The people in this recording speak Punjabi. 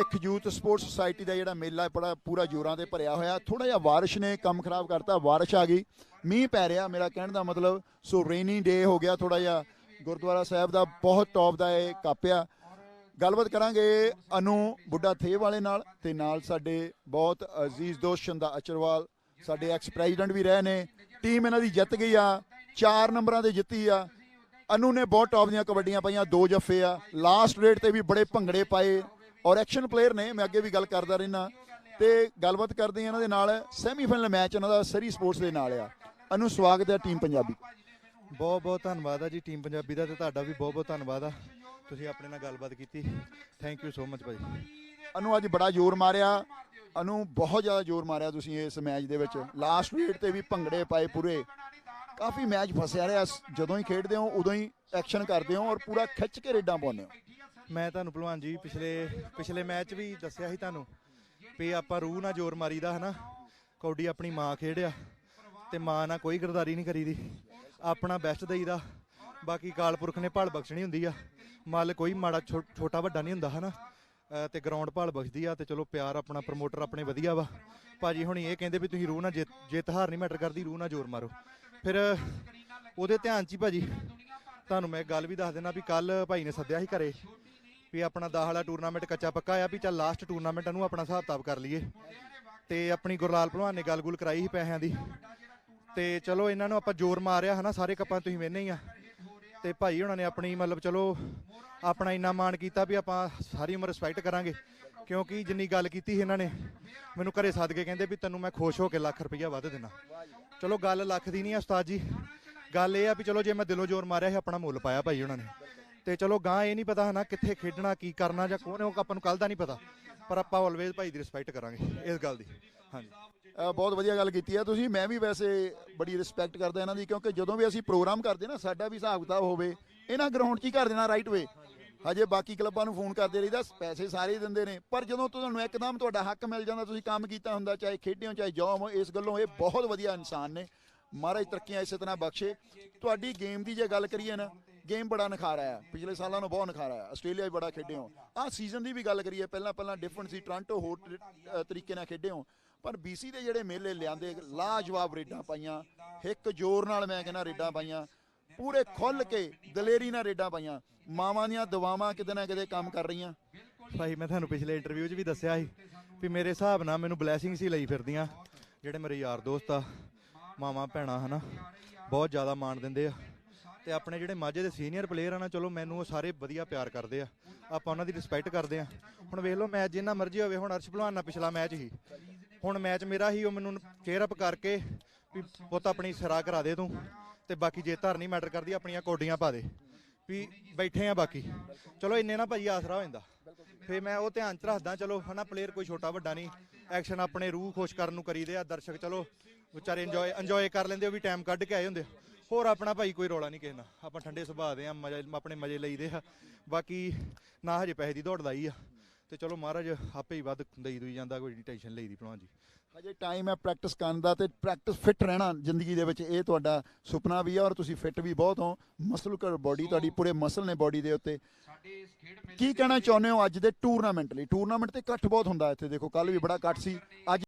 ਸਿੱਖ ਯੂਥ ਸਪੋਰਟਸ ਸੁਸਾਇਟੀ ਦਾ ਜਿਹੜਾ ਮੇਲਾ ਬੜਾ ਪੂਰਾ ਜੋਰਾਂ ਤੇ ਭਰਿਆ ਹੋਇਆ ਥੋੜਾ ਜਿਹਾ ਬਾਰਿਸ਼ ਨੇ ਕੰਮ ਖਰਾਬ ਕਰਤਾ, ਬਾਰਿਸ਼ ਆ ਗਈ, ਮੀਂਹ ਪੈ ਰਿਹਾ, ਮੇਰਾ ਕਹਿਣ ਦਾ ਮਤਲਬ ਸੋ ਰੇਨੀ ਡੇ ਹੋ ਗਿਆ ਥੋੜਾ ਜਿਹਾ ਗੁਰਦੁਆਰਾ ਸਾਹਿਬ ਦਾ ਬਹੁਤ ਟੌਪ ਦਾ ਇਹ ਕਾਪਿਆ ਗੱਲਬਾਤ ਕਰਾਂਗੇ ਅਨੂ ਬੁੱਢਾ ਥੇ ਵਾਲੇ ਨਾਲ ਤੇ ਨਾਲ ਸਾਡੇ ਬਹੁਤ ਅਜ਼ੀਜ਼ ਦੋਸਤ ਸ਼ੰਦਾ ਅਚਰਵਾਲ, ਸਾਡੇ ਐਕਸ ਪ੍ਰੈਜ਼ੀਡੈਂਟ ਵੀ ਰਹੇ ਨੇ ਟੀਮ ਇਹਨਾਂ ਦੀ ਜਿੱਤ ਗਈ ਆ, ਚਾਰ ਨੰਬਰਾਂ ਤੇ ਜਿੱਤੀ ਆ। ਅਨੂ ਨੇ ਬਹੁਤ ਟੌਪ ਦੀਆਂ ਕਬੱਡੀਆਂ ਪਾਈਆਂ, ਦੋ ਜੱਫੇ ਆ ਲਾਸਟ ਰੇਟ ਤੇ ਵੀ ਬੜੇ ਭੰਗੜੇ ਪਾਏ ਔਰ ਐਕਸ਼ਨ ਪਲੇਅਰ ਨੇ ਮੈਂ ਅੱਗੇ ਵੀ ਗੱਲ ਕਰਦਾ ਰਹਿਣਾ ਤੇ ਗੱਲਬਾਤ ਕਰਦੇ ਹਾਂ ਇਹਨਾਂ ਦੇ ਨਾਲ ਸੈਮੀਫਾਈਨਲ ਮੈਚ ਇਹਨਾਂ ਦਾ ਸਰੀ ਸਪੋਰਟਸ ਦੇ ਨਾਲ ਆ। ਅਨੂ ਸਵਾਗਤ ਹੈ ਟੀਮ ਪੰਜਾਬੀ। ਬਹੁਤ ਬਹੁਤ ਧੰਨਵਾਦ ਆ ਜੀ ਟੀਮ ਪੰਜਾਬੀ ਦਾ ਤੇ ਤੁਹਾਡਾ ਵੀ ਬਹੁਤ ਬਹੁਤ ਧੰਨਵਾਦ ਆ। ਤੁਸੀਂ ਆਪਣੇ ਨਾਲ ਗੱਲਬਾਤ ਕੀਤੀ। ਥੈਂਕ ਯੂ ਸੋ ਮਚ ਭਾਜੀ। ਅਨੂ ਅੱਜ ਬੜਾ ਜ਼ੋਰ ਮਾਰਿਆ। ਅਨੂ ਬਹੁਤ ਜ਼ਿਆਦਾ ਜ਼ੋਰ ਮਾਰਿਆ ਤੁਸੀਂ ਇਸ ਮੈਚ ਦੇ ਵਿੱਚ। ਲਾਸਟ ਰੇਟ ਤੇ ਵੀ ਭੰਗੜੇ ਪਾਏ ਪੂਰੇ। ਕਾਫੀ ਮੈਚ ਫਸਿਆ ਰਿਹਾ। ਜਦੋਂ ਹੀ ਖੇਡਦੇ ਹੋ ਉਦੋਂ ਹੀ ਐਕਸ਼ਨ ਕਰਦੇ ਹੋ ਔਰ ਪੂਰਾ ਖਿੱਚ ਕੇ ਰੇਡਾਂ ਪਾਉਂਦੇ ਹੋ। ਮੈਂ ਤੁਹਾਨੂੰ ਭਲਵਾਨ ਜੀ ਪਿਛਲੇ ਪਿਛਲੇ ਮੈਚ ਵੀ ਦੱਸਿਆ ਸੀ ਤੁਹਾਨੂੰ ਵੀ ਆਪਾਂ ਰੂਹ ਨਾਲ ਜ਼ੋਰ ਮਾਰੀਦਾ ਹਨਾ, ਕੌਡੀ ਆਪਣੀ ਮਾਂ ਖੇਡਿਆ ਤੇ ਮਾਂ ਨਾਲ ਕੋਈ ਗਰਦਾਰੀ ਨਹੀਂ ਕਰੀਦੀ, ਆਪਣਾ ਬੈਸਟ ਦੇਈਦਾ, ਬਾਕੀ ਕਾਲਪੁਰਖ ਨੇ ਭਾਲ ਬਖਸ਼ਣੀ ਹੁੰਦੀ ਆ, ਮੱਲ ਕੋਈ ਮਾੜਾ ਛੋ- ਛੋਟਾ ਵੱਡਾ ਨਹੀਂ ਹੁੰਦਾ ਹਨਾ, ਅਹ ਤੇ ਗਰਾਊਂਡ ਭਾਲ ਬਖਸ਼ਦੀ ਆ ਤੇ ਚਲੋ ਪਿਆਰ ਆਪਣਾ ਪ੍ਰਮੋਟਰ ਆਪਣੇ ਵਧੀਆ ਵਾ, ਭਾਜੀ ਹੁਣ ਇਹ ਕਹਿੰਦੇ ਵੀ ਤੁਸੀਂ ਰੂਹ ਨਾਲ ਜਿੱਤ ਜਿੱਤ ਹਾਰ ਨਹੀਂ ਮੈਟਰ ਕਰਦੀ, ਰੂਹ ਨਾਲ ਜ਼ੋਰ ਮਾਰੋ, ਫਿਰ ਉਹਦੇ ਧਿਆਨ 'ਚ ਹੀ ਭਾਜੀ, ਤੁਹਾਨੂੰ ਮੈਂ ਇੱਕ ਗੱਲ ਵੀ ਦੱਸ ਦੇਣਾ ਵੀ ਕੱਲ ਭਾਈ ਨੇ ਸੱਦਿਆ ਸੀ ਘਰੇ ਵੀ ਆਪਣਾ 10 ਵਾਲਾ ਟੂਰਨਾਮੈਂਟ ਕੱਚਾ ਪੱਕਾ ਆ ਵੀ ਚੱਲ ਲਾਸਟ ਟੂਰਨਾਮੈਂਟ ਨੂੰ ਆਪਣਾ ਹਿਸਾਬ ਕਿਤਾਬ ਕਰ ਲਈਏ। ਤੇ ਆਪਣੀ ਗੁਰਲਾਲ ਭਲਵਾਨ ਨੇ ਗੱਲ-ਗੁਲ ਕਰਾਈ ਸੀ ਪੈਸਿਆਂ ਦੀ। ਤੇ ਚਲੋ ਇਹਨਾਂ ਨੂੰ ਆਪਾਂ ਜ਼ੋਰ ਮਾਰਿਆ ਹਨਾ, ਸਾਰੇ ਕੱਪਾਂ ਤੁਸੀਂ ਵੇਨੇ ਹੀ ਆ। ਤੇ ਭਾਈ ਉਹਨਾਂ ਨੇ ਆਪਣੀ ਮਤਲਬ ਚਲੋ ਆਪਣਾ ਇੰਨਾ ਮਾਣ ਕੀਤਾ ਵੀ ਆਪਾਂ ਸਾਰੀ ਉਮਰ ਰਿਸਪੈਕਟ ਕਰਾਂਗੇ। ਕਿਉਂਕਿ ਜਿੰਨੀ ਗੱਲ ਕੀਤੀ ਸੀ ਇਹਨਾਂ ਨੇ, ਮੈਨੂੰ ਘਰੇ ਸੱਦ ਕੇ ਕਹਿੰਦੇ ਵੀ ਤੈਨੂੰ ਮੈਂ ਖੁਸ਼ ਹੋ ਕੇ ਲੱਖ ਰੁਪਈਆ ਵੱਧ ਦੇਣਾ। ਚਲੋ ਗੱਲ ਲੱਖ ਦੀ ਨਹੀਂ ਆ ਉਸਤਾਦ ਜੀ। ਗੱਲ ਇਹ ਆ ਵੀ ਚਲੋ ਜੇ ਮੈਂ ਦਿਲੋਂ ਜ਼ੋਰ ਮਾਰਿਆ ਸੀ, ਆਪਣਾ ਮੁੱਲ ਪਾਇਆ ਭਾਈ ਉਹਨਾਂ ਨੇ। ਤੇ ਚਲੋ ਗਾਂ ਇਹ ਨਹੀਂ ਪਤਾ ਹਨਾ ਕਿੱਥੇ ਖੇਡਣਾ, ਕੀ ਕਰਨਾ ਜਾਂ ਕੌਣ ਉਹ ਆਪਾਂ ਨੂੰ ਕੱਲ ਦਾ ਨਹੀਂ ਪਤਾ। ਪਰ ਆਪਾਂ ਆਲਵੇਜ਼ ਭਾਈ ਦੀ ਰਿਸਪੈਕਟ ਕਰਾਂਗੇ ਇਸ ਗੱਲ ਦੀ। ਹਾਂਜੀ। ਬਹੁਤ ਵਧੀਆ ਗੱਲ ਕੀਤੀ ਹੈ ਤੁਸੀਂ। ਮੈਂ ਵੀ ਵੈਸੇ ਬੜੀ ਰਿਸਪੈਕਟ ਕਰਦਾ ਇਹਨਾਂ ਦੀ, ਕਿਉਂਕਿ ਜਦੋਂ ਵੀ ਅਸੀਂ ਪ੍ਰੋਗਰਾਮ ਕਰਦੇ ਨਾ, ਸਾਡਾ ਵੀ ਹਿਸਾਬ ਕਿਤਾਬ ਹੋਵੇ, ਇਹਨਾਂ ਗਰਾਊਂਡ 'ਚ ਹੀ ਕਰ ਦੇਣਾ ਰਾਈਟ ਵੇ ਹਜੇ ਬਾਕੀ ਕਲੱਬਾਂ ਨੂੰ ਫੋਨ ਕਰਦੇ ਰਹੀਦਾ ਪੈਸੇ ਸਾਰੇ ਹੀ ਦਿੰਦੇ ਨੇ। ਪਰ ਜਦੋਂ ਤੁਹਾਨੂੰ ਇੱਕਦਮ ਤੁਹਾਡਾ ਹੱਕ ਮਿਲ ਜਾਂਦਾ, ਤੁਸੀਂ ਕੰਮ ਕੀਤਾ ਹੁੰਦਾ, ਚਾਹੇ ਖੇਡਿਓ, ਚਾਹੇ ਜਾਓ ਹੋ ਇਸ ਗੱਲੋਂ ਇਹ ਬਹੁਤ ਵਧੀਆ ਇਨਸਾਨ ਨੇ। ਮਹਾਰਾਜ ਤਰੱਕੀਆਂ ਇਸੇ ਤਰ੍ਹਾਂ ਬਖਸ਼ੇ। ਤੁਹਾਡੀ ਗੇਮ ਦੀ ਜੇ ਗੱਲ ਕਰੀਏ ਨਾ ਗੇਮ ਬੜਾ ਨਿਖਾਰ ਹੈ ਪਿਛਲੇ ਸਾਲਾਂ ਨੂੰ ਬਹੁਤ ਨਿਖਾਰ ਆਇਆ ਆਸਟ੍ਰੇਲੀਆ ਵੀ ਬੜਾ ਖੇਡੇ ਹੋ। ਆਹ ਸੀਜ਼ਨ ਦੀ ਵੀ ਗੱਲ ਕਰੀਏ, ਪਹਿਲਾਂ ਪਹਿਲਾਂ ਡਿਫਰੈਂਟ ਸੀ। ਟੋਰਾਂਟੋ ਹੋਰ ਤਰੀਕੇ ਨਾਲ ਖੇਡੇ ਹੋ। ਪਰ BC ਦੇ ਜਿਹੜੇ ਮੇਲੇ ਲਿਆਂਦੇ, ਲਾਜਵਾਬ ਰੇਡਾਂ ਪਾਈਆਂ। ਇੱਕ ਜ਼ੋਰ ਨਾਲ ਮੈਂ ਕਹਿੰਦਾ ਰੇਡਾਂ ਪਾਈਆਂ। ਪੂਰੇ ਖੁੱਲ ਕੇ ਦਲੇਰੀ ਨਾਲ ਰੇਡਾਂ ਪਾਈਆਂ। ਮਾਵਾਂ ਦੀਆਂ ਦਵਾਵਾਂ ਕਿਤੇ ਨਾ ਕਿਤੇ ਕੰਮ ਕਰ ਰਹੀਆਂ। ਭਾਈ, ਮੈਂ ਤੁਹਾਨੂੰ ਪਿਛਲੇ ਇੰਟਰਵਿਊ 'ਚ ਵੀ ਦੱਸਿਆ ਸੀ ਵੀ ਮੇਰੇ ਹਿਸਾਬ ਨਾਲ ਮੈਨੂੰ ਬਲੇਸਿੰਗਸ ਸੀ ਲਈ ਫਿਰਦੀਆਂ। ਜਿਹੜੇ ਮੇਰੇ ਯਾਰ ਦੋਸਤ ਆ, ਮਾਵਾਂ ਭੈਣਾਂ, ਹਨਾ, ਬਹੁਤ ਜ਼ਿਆਦਾ ਮਾਣ ਦਿੰਦੇ ਆ। ਤੇ ਆਪਣੇ ਜਿਹੜੇ ਮਾਝੇ ਦੇ ਸੀਨੀਅਰ ਪਲੇਅਰ ਆ ਨਾ, ਚਲੋ ਮੈਨੂੰ ਉਹ ਸਾਰੇ ਵਧੀਆ ਪਿਆਰ ਕਰਦੇ ਆ। ਆਪਾਂ ਉਹਨਾਂ ਦੀ ਰਿਸਪੈਕਟ ਕਰਦੇ ਆ। ਹੁਣ ਵੇਖ ਲਓ ਮੈਚ ਜਿੰਨਾ ਮਰਜ਼ੀ ਹੋਵੇ, ਹੁਣ ਅਰਸ਼ ਭਲਵਾਨ ਨਾਲ ਪਿਛਲਾ ਮੈਚ ਹੀ ਹੁਣ ਮੈਚ ਮੇਰਾ ਹੀ, ਉਹ ਮੈਨੂੰ ਚੇਅਰ ਅਪ ਕਰਕੇ ਵੀ ਪੁੱਤ ਆਪਣੀ ਸਿਰਾ ਕਰਾ ਦੇ ਤੂੰ ਤੇ ਬਾਕੀ ਜੇ ਧਰ ਨਹੀਂ ਮੈਟਰ ਕਰਦੀ, ਆਪਣੀਆਂ ਕੋਡੀਆਂ ਪਾ ਦੇ। ਵੀ ਬੈਠੇ ਆ ਬਾਕੀ। ਚਲੋ ਇੰਨੇ ਨਾ ਭਾਈ ਆਸਰਾ ਹੋ ਜਾਂਦਾ। ਫੇ ਮੈਂ ਉਹ ਧਿਆਨ ਚ ਰੱਖਦਾ, ਚਲੋ ਹਨਾ ਪਲੇਅਰ ਕੋਈ ਛੋਟਾ ਵੱਡਾ ਨਹੀਂ। ਐਕਸ਼ਨ ਆਪਣੇ ਰੂਹ ਖੁਸ਼ ਕਰਨ ਨੂੰ ਕਰੀਦੇ ਆ, ਦਰਸ਼ਕ ਚਲੋ ਵਿਚਾਰੇ ਇੰਜੋਏ ਇੰਜੋਏ ਕਰ ਲੈਂਦੇ ਉਹ ਵੀ ਟਾਈਮ ਕੱਢ ਕੇ ਆਏ ਹੁੰਦੇ ਹੋਰ ਆਪਣਾ ਭਾਈ ਕੋਈ ਰੋਲਾ ਨਹੀਂ ਕਿਸੇ ਨਾਲ ਆਪਾਂ ਠੰਡੇ ਸੁਭਾਅ ਦੇ ਆ ਮਜ਼ਾ ਆਪਣੇ ਮਜ਼ੇ ਲਈਦੇ ਆ। ਬਾਕੀ ਨਾ ਹਜੇ ਪੈਸੇ ਦੀ ਦੌੜ ਲਾਈ ਆ। ਤੇ ਚਲੋ ਮਹਾਰਾਜ ਆਪੇ ਹੀ ਵੱਧ ਦਈ ਦੂਈ ਜਾਂਦਾ ਕੋਈ ਟੈਨਸ਼ਨ ਲਈਦੀ ਭਲਵਾਨ ਜੀ। ਹਜੇ ਟਾਈਮ ਹੈ ਪ੍ਰੈਕਟਿਸ ਕਰਨ ਦਾ ਤੇ ਪ੍ਰੈਕਟਿਸ ਫਿੱਟ ਰਹਿਣਾ ਜ਼ਿੰਦਗੀ ਦੇ ਵਿੱਚ ਇਹ ਤੁਹਾਡਾ ਸੁਪਨਾ ਵੀ ਹੈ ਔਰ ਤੁਸੀਂ ਫਿੱਟ ਵੀ ਬਹੁਤ ਹੋ। ਮਸਲਕਰ ਬੋਡੀ ਤੁਹਾਡੀ ਪੂਰੇ ਮਸਲ ਨੇ ਬੋਡੀ ਦੇ ਉੱਤੇ। ਕੀ ਕਹਿਣਾ ਚਾਹੁੰਦੇ ਹੋ ਅੱਜ ਦੇ ਟੂਰਨਾਮੈਂਟ ਲਈ? ਟੂਰਨਾਮੈਂਟ ਤੇ ਇਕੱਠ ਬਹੁਤ ਹੁੰਦਾ ਇੱਥੇ ਦੇਖੋ ਕੱਲ ਵੀ ਬੜਾ ਇਕੱਠ ਸੀ। ਅੱਜ